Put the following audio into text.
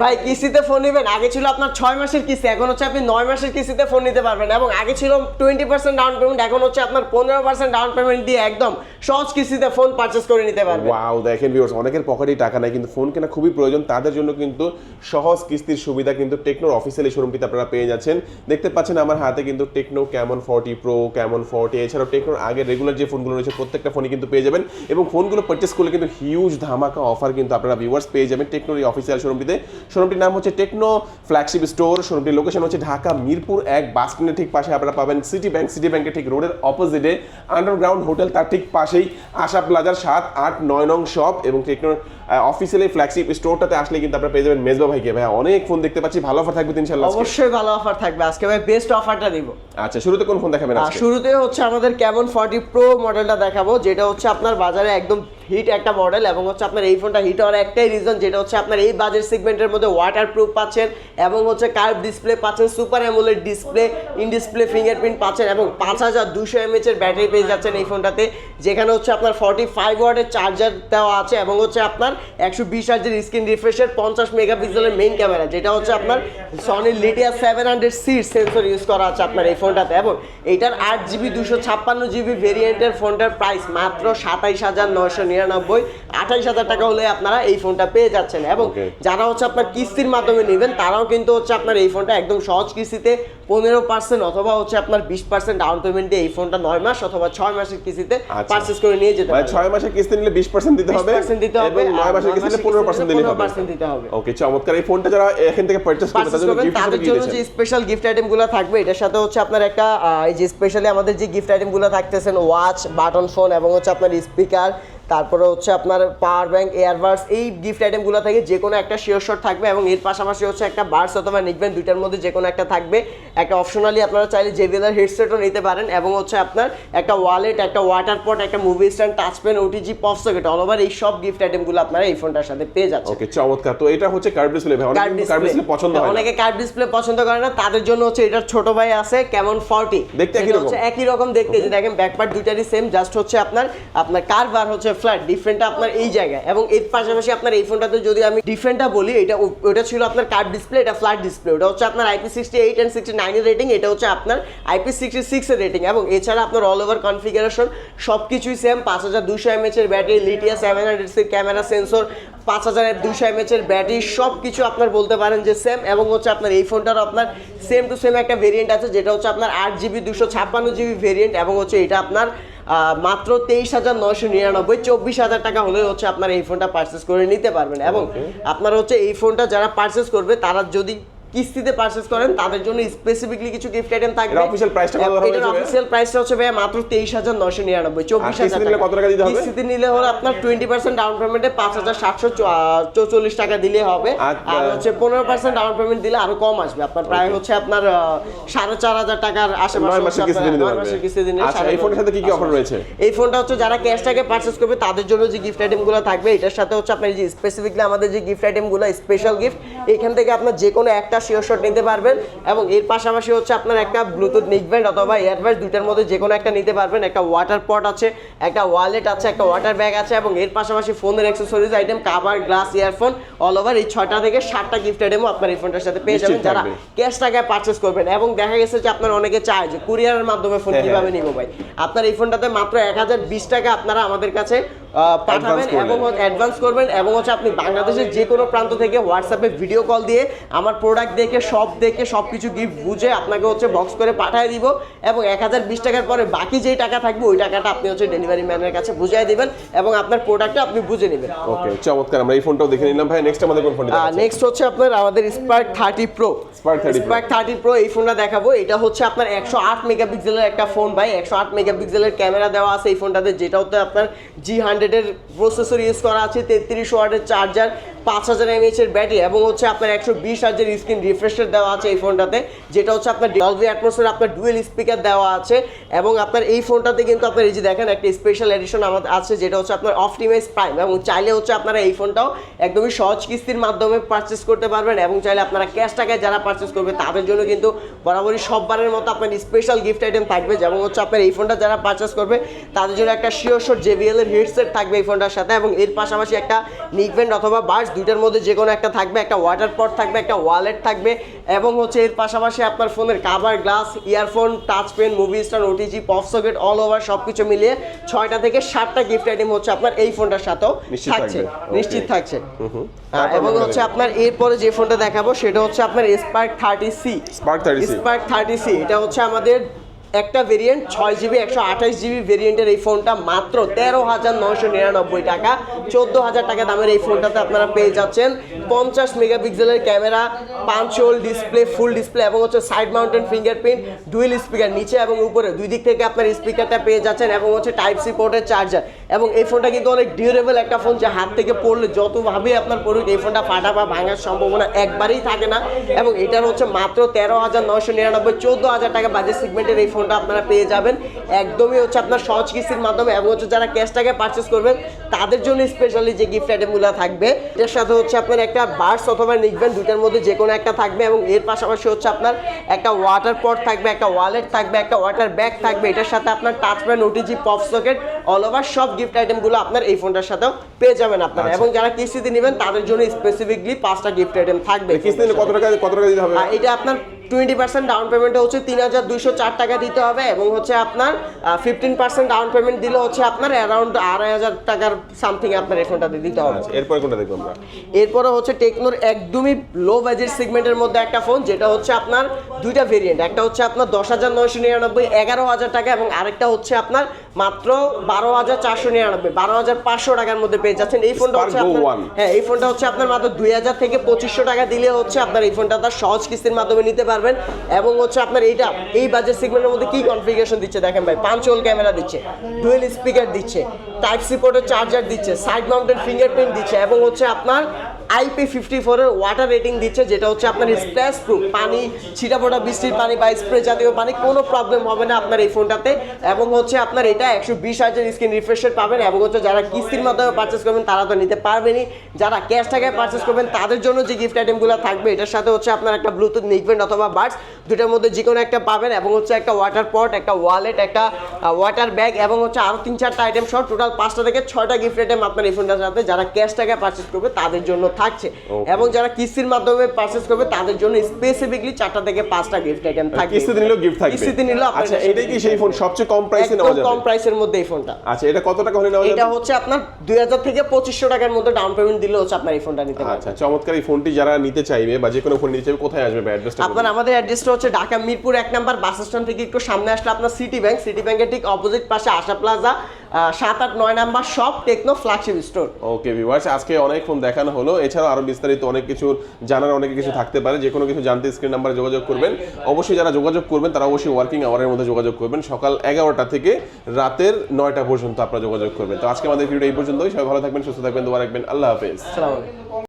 ভাই, কিস্তিতে ফোন নেবেন। আগে ছিল আপনার ছয় মাসের কিস্তি, এখন হচ্ছে আপনি নয় মাসের কিস্তিতে ফোন নিতে পারবেন এবং আগে ছিল টোয়েন্টি পার্সেন্ট ডাউন পেমেন্ট এখন হচ্ছে আপনার পনেরো পার্সেন্ট ডাউন পেমেন্ট দিয়ে একদম সহজ কিস্তিতে ফোন পারচেস করে নিতে পারবেন। ওয়াও দেখেন ভিউয়ার্স অনেকের পকেটেই টাকা নাই, কিন্তু ফোন কেনা খুবই প্রয়োজন। তাদের জন্য কিন্তু সহজ কিস্তির সুবিধা কিন্তু টেকনোর অফিসিয়াল শোরুমটিতে আপনারা পেয়ে যাচ্ছেন। দেখতে পাচ্ছেন আমার হাতে কিন্তু Tecno Camon forty pro Camon forty এছাড়াও টেকনোর আগে রেগুলার যে ফোনগুলো রয়েছে, প্রত্যেকটা ফোনই কিন্তু পেয়ে যাবেন। এবং ফোনগুলো পারচেস করলে কিন্তু হিউজ ধামাকা অফার কিন্তু আপনারা ভিউয়ার্স পেয়ে যাবেন টেকনোর এই অফিসিয়াল শোরুমটিতে শোরুমটির নাম হচ্ছে টেকনো ফ্ল্যাগশিপ স্টোর শোরুমটির লোকেশন হচ্ছে ঢাকা, মিরপুর এক বাস স্ট্যান্ডের ঠিক পাশে। আপনারা পাবেন সিটি ব্যাংক সিটি ব্যাংকের ঠিক রোডের অপোজিটে আন্ডারগ্রাউন্ড হোটেল তার ঠিক পাশেই আশা প্লাজার সাত আট নয় নং শপ এবং টেকনোর অফিসিয়ালি ফ্ল্যাগশিপ স্টোরটাতে আসলে কিন্তু আপনারা পেয়ে যাবেন মেজবা ভাইকে। ভাই অনেক ফোন দেখতে পাচ্ছি ভালো অফার থাকবে ইনশাআল্লাহ। অবশ্যই ভালো অফার থাকবে আজকে। ভাই বেস্ট অফারটা দিব আচ্ছা শুরুতে কোন ফোন দেখাবেন আজকে? শুরুতে হচ্ছে আমাদের ক্যামন ফর্টি প্রো মডেলটা দেখাবো যেটা হচ্ছে আপনার বাজারে একদম হিট একটা মডেল এবং হচ্ছে আপনার এই ফোনটা হিট হওয়ার একটাই রিজন যেটা হচ্ছে আপনার এই বাজেট সেগমেন্টের মধ্যে ওয়াটার প্রুফ পাচ্ছেন এবং হচ্ছে কার্ভ ডিসপ্লে পাচ্ছেন super AMOLED display in display fingerprint পাচ্ছেন এবং পাঁচ হাজার দুশো এমএচ এর ব্যাটারি পেয়ে যাচ্ছেন এই ফোনটাতে যেখানে হচ্ছে আপনার ফর্টি ফাইভ ওয়ার্ডের চার্জার দেওয়া আছে এবং হচ্ছে আপনার একশো বিশ হাজার স্ক্রিন রিফ্রেশের পঞ্চাশ মেগাপিক্সেলের মেইন ক্যামেরা যেটা হচ্ছে আপনার সনি লিটিয়া সেভেন হান্ড্রেড সিট সেন্সর ইউজ করা আছে আপনার এই ফোনটাতে। এবং এইটার আট জিবি দুশো ছাপ্পান্ন জিবি ভেরিয়েন্টের ফোনটার প্রাইস মাত্র সাতাইশ হাজার নয়শো নিরানব্বই। আঠাইশ হাজার টাকা হলে আপনারা এই ফোনটা পেয়ে যাচ্ছেন। এবং যারা হচ্ছে আপনার কিস্তির মাধ্যমে নেবেন তারাও কিন্তু হচ্ছে আপনার এই ফোনটা একদম সহজ কিস্তিতে পনেরো পার্সেন্ট অথবা হচ্ছে আপনার বিশ পার্সেন্ট ডাউন পেমেন্ট দিয়ে এই ফোনটা নয় মাস অথবা ছয় মাসের কিস্তিতে আচ্ছা। পারচেস করে নিয়ে যেতে মানে পারেন। ছয় মাসের কিস্তি নিলে বিশ পার্সেন্ট দিতে হবে দিতে হবে। দিলে হবে। 15% দিতে হবে। ওকে চমৎকার এই ফোনটা যারা এখান থেকে পারচেস করবে তাদের জন্য গিফট তাদের জন্য যে স্পেশাল গিফট আইটেমগুলো থাকবে এটার সাথে হচ্ছে আপনার একটা এই যে স্পেশালি আমাদের যে গিফট আইটেমগুলো থাকতেছেন ওয়াচ বাটন ফোন এবং হচ্ছে আপনার স্পিকার তারপরে হচ্ছে আপনার পাওয়ার ব্যাংক এয়ারবাডস এই গিফট আইটেমগুলো থেকে যে কোনো একটা শিওর থাকবে এবং এর পাশাপাশি হচ্ছে একটা বার্স অথবা নিকবেন দুইটার মধ্যে যে কোনো একটা থাকবে। একটা অপশনালি আপনারা চাইলে জেবিএলের হেডসেটও নিতে পারেন এবং হচ্ছে আপনার একটা ওয়ালেট একটা ওয়াটার পট একটা movie stand touch pen OTG pop socket all over এই সব গিফট আইটেমগুলো আপনারা এই ফোনটার সাথে পেয়ে যাচ্ছেন। ওকে চমৎকার। তো এটা হচ্ছে কার্ভ ডিসপ্লে ভাই। অনেকে কার্ভ ডিসপ্লে পছন্দ হয় অনেকে কার্ভ ডিসপ্লে পছন্দ করে না। তাদের জন্য হচ্ছে এটার ছোট ভাই আছে কেমন 40 দেখতে একই রকম। হচ্ছে একই রকম দেখতে। যে দেখেন ব্যাক পার্ট দুইটারই সেম জাস্ট হচ্ছে আপনার আপনার কার্ভ আর হচ্ছে ফ্ল্যাট ডিফারেন্টটা আপনার এই জায়গায়। এবং এর পাশাপাশি আপনার এই ফোনটাতে যদি আমি ডিফারেন্টটা বলি, এটা ওটা ছিল আপনার কার্ভ ডিসপ্লে এটা ফ্ল্যাট ডিসপ্লে ওটা হচ্ছে আপনার IP sixty eight and sixty নাইনের রেটিং এটা হচ্ছে আপনার আইপি সিক্সটি সিক্সের রেটিং এবং এছাড়া আপনার অল ওভার কনফিগারেশন সব কিছুই সেম পাঁচ হাজার দুশো এমএচ এর ব্যাটারি লিটিয়া সেভেন হান্ড্রেড সির ক্যামেরা সেন্সর পাঁচ হাজার দুশো এমএচ এর ব্যাটারি সব কিছু আপনার বলতে পারেন যে সেম এবং হচ্ছে আপনার এই ফোনটারও আপনার সেম টু সেম একটা ভেরিয়েন্ট আছে, যেটা হচ্ছে আপনার আট জিবি দুশো ছাপ্পান্ন জিবি ভেরিয়েন্ট এবং হচ্ছে এটা আপনার মাত্র তেইশ হাজার নয়শো নিরানব্বই চব্বিশ হাজার টাকা হলে হচ্ছে আপনার এই ফোনটা পারচেস করে নিতে পারবেন। এবং আপনার হচ্ছে এই ফোনটা যারা পারচেস করবে তারা যদি কিস্তিতে পারচেস করেন তাদের জন্য স্পেসিফিকলি কিছু গিফট আইটেম থাকবে। এর official price টা কত হয়েছে ভাইয়া? অফিসিয়াল প্রাইসটা হচ্ছে ভাইয়া মাত্র তেইশ হাজার নয়শো নিরানব্বই চব্বিশ কিস্তি হাজার নিলে কত টাকা দিতে হবে? কিস্তিতে নিলে হলে আপনার টোয়েন্টি পার্সেন্ট ডাউন পেমেন্টে পাঁচ হাজার সাতশো চৌচল্লিশ টাকা দিলে হবে। আর, আর হচ্ছে পনেরো পার্সেন্ট ডাউন পেমেন্ট দিলে আরও কম আসবে। আপনার প্রায় হচ্ছে আপনার আহ, সাড়ে চার হাজার টাকার আশেপাশে নয় মাসের কিস্তি নয় পারবে কিস্তি দিলে আচ্ছা এই ফোনের সাথে কি কি অফার রয়েছে? এই ফোনটা হচ্ছে যারা ক্যাশ টাকা পারচেস করবে তাদের জন্য যে গিফট আইটেমগুলো থাকবে এটার সাথে হচ্ছে আপনার যে স্পেসিফিকলি আমাদের যে গিফট আইটেমগুলো স্পেশাল গিফট এখান থেকে আপনার যে কোনো একটা শিওর শট নিতে পারবেন এবং এর পাশাপাশি হচ্ছে আপনার একটা ব্লুটুথ নিকব্যান্ড অথবা এয়ারবাস দুইটার মধ্যে যে কোনো একটা নিতে পারবেন। একটা ওয়াটার পট আছে একটা ওয়ালেট আছে একটা ওয়াটার ব্যাগ আছে এবং এর পাশাপাশি ফোনের accessories item cover glass earphone all over এই ছয়টা থেকে সাতটা গিফট আইটেমও আপনার এই ফোনটার সাথে পেয়ে যাবেন যারা ক্যাশ টাকায় পারচেস করবেন এবং দেখা গেছে যে আপনার অনেকে চায় যে কুরিয়ারের মাধ্যমে ফোন কীভাবে নিব ভাই। আপনার এই ফোনটাতে মাত্র এক হাজার বিশ টাকা আপনারা আমাদের কাছে পাঠাবেন এবং অ্যাডভান্স করবেন এবং হচ্ছে আপনি বাংলাদেশের যে কোনো প্রান্ত থেকে হোয়াটসঅ্যাপে ভিডিও কল দিয়ে আমার প্রোডাক্ট দেখে সব দেখে সব কিছু গিফট বুঝে আপনাকে হচ্ছে বক্স করে পাঠিয়ে দিব এবং এক হাজার বিশ টাকার পরে বাকি যেই টাকা থাকবে ওই টাকাটা আপনি হচ্ছে ডেলিভারি ম্যানের কাছে বুঝিয়ে দিবেন এবং আপনার প্রোডাক্টটা আপনি বুঝে নেবেন। ওকে চমৎকার। আমরা এই ফোনটাও দেখে নিলাম। ভাই নেক্সট আমাদের কোন ফোন নেক্সট হচ্ছে আপনার আমাদের Spark thirty pro 30 Pro। Spark thirty pro এই ফোনটা দেখাবো। এটা হচ্ছে আপনার একশো আট মেগাপিক্সেলের একটা ফোন ভাই। একশো আট মেগাপিক্সেলের ক্যামেরা দেওয়া আছে এই ফোনটাতে যেটা হচ্ছে আপনার জি হান্ড্রেডের প্রসেসর ইউজ করা আছে, তেত্রিশ ওয়াটের চার্জার পাঁচ হাজার এমএইচ এর ব্যাটারি এবং হচ্ছে আপনার একশো বিশ হাজার স্ক্রিন রিফ্রেশার দেওয়া আছে এই ফোনটাতে, যেটা হচ্ছে আপনার ডলবি অ্যাটমসফিয়ার আপনার ডুয়েল স্পিকার দেওয়া আছে এবং আপনার এই ফোনটাতে কিন্তু আপনার এই যে দেখেন একটা স্পেশাল এডিশন আমাদের আছে যেটা হচ্ছে আপনার অপটিমাইজ প্রাইম এবং চাইলে হচ্ছে আপনারা এই ফোনটাও একদমই সহজ কিস্তির মাধ্যমে পারচেস করতে পারবেন এবং চাইলে আপনারা ক্যাশ টাকায় যারা পারচেস করবে তাদের জন্য কিন্তু বরাবরই সববারের মতো আপনার স্পেশাল গিফট আইটেম থাকবে। যেমন হচ্ছে আপনার এই ফোনটা যারা পারচেস করবে, তাদের জন্য একটা শিওর শোর জেবিএল এর হেডসেট ডিসপ্লে থাকবে এই ফোনটার সাথে এবং এর পাশাপাশি একটা নিকব্যান্ড অথবা বার্স দুইটার মধ্যে যে কোনো একটা থাকবে একটা ওয়াটার পট থাকবে একটা ওয়ালেট থাকবে এবং হচ্ছে এর পাশাপাশি আপনার ফোনের cover glass earphone touch pen movie star OTG pop socket all over সব কিছু মিলিয়ে ছয়টা থেকে সাতটা গিফট আইটেম হচ্ছে আপনার এই ফোনটার সাথেও নিশ্চিত থাকছে। নিশ্চিত থাকছে। এবং হচ্ছে আপনার এরপরে যে ফোনটা দেখাবো সেটা হচ্ছে আপনার Spark thirty C Spark 30C Spark thirty C এটা হচ্ছে আমাদের একটা ভেরিয়েন্ট ছয় জিবি একশো আঠাশ জিবি ভেরিয়েন্টের এই ফোনটা মাত্র তেরো হাজার নয়শো নিরানব্বই টাকা। চোদ্দ হাজার টাকা দামের এই ফোনটাতে আপনারা পেয়ে যাচ্ছেন। পঞ্চাশ মেগাপিক্সেলের ক্যামেরা, পাঁচ হোল ডিসপ্লে ফুল ডিসপ্লে এবং হচ্ছে side mountain fingerprint dual speaker নিচে এবং উপরে। দুই দিক থেকে আপনার স্পিকারটা পেয়ে যাচ্ছেন এবং হচ্ছে টাইপ সি পোর্টের চার্জার এবং এই ফোনটা কিন্তু অনেক ডিউরেবল একটা ফোন যে হাত থেকে পড়লে যতভাবেই আপনার পড়ুক, এই ফোনটা ফাটা বা ভাঙার সম্ভাবনা একবারেই থাকে না। এবং এটার হচ্ছে মাত্র তেরো হাজার নয়শো নিরানব্বই, চোদ্দ হাজার টাকা বাজেট সেগমেন্টের এই ফোনটা আপনারা পেয়ে যাবেন। একদমই হচ্ছে আপনার সহজ কিস্তির মাধ্যমে এবং হচ্ছে যারা ক্যাশ টাকায় পারচেস করবেন তাদের জন্য স্পেশালি যে গিফট আইটেমগুলো থাকবে এর সাথে হচ্ছে আপনার একটা বার্স অথবা নিকবেন দুইটার মধ্যে যে কোনো একটা থাকবে এবং এর পাশাপাশি হচ্ছে আপনার একটা ওয়াটার পট থাকবে একটা ওয়ালেট থাকবে একটা ওয়াটার ব্যাগ থাকবে এটার সাথে আপনার touch pen OTG pop socket all over সব গিফট আইটেমগুলো আপনার এই ফোনটার সাথেও পেয়ে যাবেন আপনারা। আচ্ছা। এবং যারা কিস্তিতে নেবেন তাদের জন্য স্পেসিফিকলি পাঁচটা গিফট আইটেম থাকবে এই কিস্তি নিলে ফোনটার কত টাকা কত টাকা দিতে হবে? এটা আপনার টোয়েন্টি পার্সেন্ট ডাউন পেমেন্টে হচ্ছে তিন হাজার দুইশো চার টাকা দিতে হবে এবং হচ্ছে আপনার ফিফটিন পার্সেন্ট ডাউন পেমেন্ট দিলে হচ্ছে আপনার অ্যারাউন্ড আড়াই হাজার টাকার সামথিং আপনার এই ফোনটাতে দিতে হবে। আচ্ছা এরপরে কোনটা দেখব আমরা? এরপরে হচ্ছে টেকনোর একদমই লো বাজেট সেগমেন্টের মধ্যে একটা ফোন যেটা হচ্ছে আপনার দুইটা ভেরিয়েন্ট একটা হচ্ছে আপনার দশ হাজার নয়শো নিরানব্বই এগারো হাজার টাকা এবং আরেকটা হচ্ছে আপনার মাত্র বারো হাজার চারশো নিরানব্বই বারো হাজার পাঁচশো টাকার মধ্যে পেয়ে যাচ্ছেন। এই ফোনটা হচ্ছে। হ্যাঁ এই ফোনটা হচ্ছে আপনার মাত্র দুই হাজার থেকে পঁচিশশো টাকা দিলে হচ্ছে আপনার এই ফোনটা তার সহজ কিস্তির মাধ্যমে নিতে পারবেন এবং হচ্ছে আপনার এইটা, এই বাজেট সেগমেন্টের মধ্যে কি কনফিগারেশন দিচ্ছে? দেখেন ভাই পাঁচ হোল ক্যামেরা দিচ্ছে ডুয়েল স্পিকার দিচ্ছে টাইপ সি পোর্টের চার্জার দিচ্ছে সাইড মাউন্টেড ফিঙ্গারপ্রিন্ট দিচ্ছে, এবং হচ্ছে আপনার আইপি ফিফটি ফোরের ওয়াটার রেটিং দিচ্ছে, যেটা হচ্ছে আপনার স্প্ল্যাশ প্রুফ পানি ছিটাফোটা বৃষ্টির পানি বা স্প্রে জাতীয় পানি, কোনো প্রবলেম হবে না আপনার এই ফোনটাতে এবং হচ্ছে আপনার এটা একশো বিশ হাজার স্ক্রিন রিফ্রেশার পাবেন, এবং হচ্ছে যারা কিস্তির মাধ্যমে পারচেস করবেন, তারা তো নিতে পারবেনই। যারা ক্যাশ টাকায় পারচেস করবেন, তাদের জন্য যে গিফট আইটেমগুলো থাকবে, এটার সাথে হচ্ছে আপনার একটা ব্লুটুথ নিকবেন্ড অথবা বার্ডস দুটার মধ্যে যে কোনো একটা পাবেন, এবং হচ্ছে একটা ওয়াটার পট একটা ওয়ালেট একটা ওয়াটার ব্যাগ এবং হচ্ছে আরও তিন চারটা আইটেম সহ টোটাল পাঁচটা থেকে ছয়টা গিফট আইটেম আপনার এই ফোনটার সাথে, যারা ক্যাশ টাকায় পারচেস করবে, তাদের জন্য থাকছে। এবং যারা কিস্তির মাধ্যমে পারচেস করবে তাদের জন্য স্পেসিফিকলি চারটা থেকে পাঁচটা গিফট আইটেম থাকবে। কিস্তিতে নিলেও গিফট থাকবে। কিস্তিতে নিলেও আচ্ছা এটাই কি সেই ফোন সবচেয়ে কম প্রাইসে নেওয়া যাবে? কম প্রাইসের মধ্যে এই ফোনটা আচ্ছা এটা কত টাকা হলে নেওয়া এটা হচ্ছে আপনার দুই হাজার থেকে পঁচিশশো টাকার মধ্যে ডাউন পেমেন্ট দিলে হচ্ছে আপনার এই ফোনটা নিতে পারবেন আচ্ছা চমৎকার এই ফোনটি যারা নিতে চাইবে বা যে কোনো ফোন নিতে চাইবে কোথায় আসবে অ্যাড্রেসটা আপনার আমাদের অ্যাড্রেসটা হচ্ছে ঢাকা মিরপুর এক নাম্বার বাস স্ট্যান্ড থেকে একটু সামনে আসলে আপনার সিটি ব্যাংক সিটি ব্যাংকের ঠিক অপোজিট পাশে আশা প্লাজা সাত আট নয় নাম্বার সব Tecno flagship store okay viewers আজকে অনেক ফোন দেখানো হলো। এছাড়াও আরও বিস্তারিত অনেক কিছু জানার অনেক কিছু থাকতে পারে যে কোনো কিছু জানতে স্ক্রিন নাম্বারে যোগাযোগ করবেন। অবশ্যই যারা যোগাযোগ করবেন তারা অবশ্যই ওয়ার্কিং আওয়ারের মধ্যে যোগাযোগ করবেন। সকাল এগারোটা থেকে রাতের নয়টা পর্যন্ত আপনারা যোগাযোগ করবেন। তো আজকে আমাদের ভিডিও এই পর্যন্তই। সবাই ভালো থাকবেন সুস্থ থাকবেন দোয়া রাখবেন। আল্লাহ হাফেজ।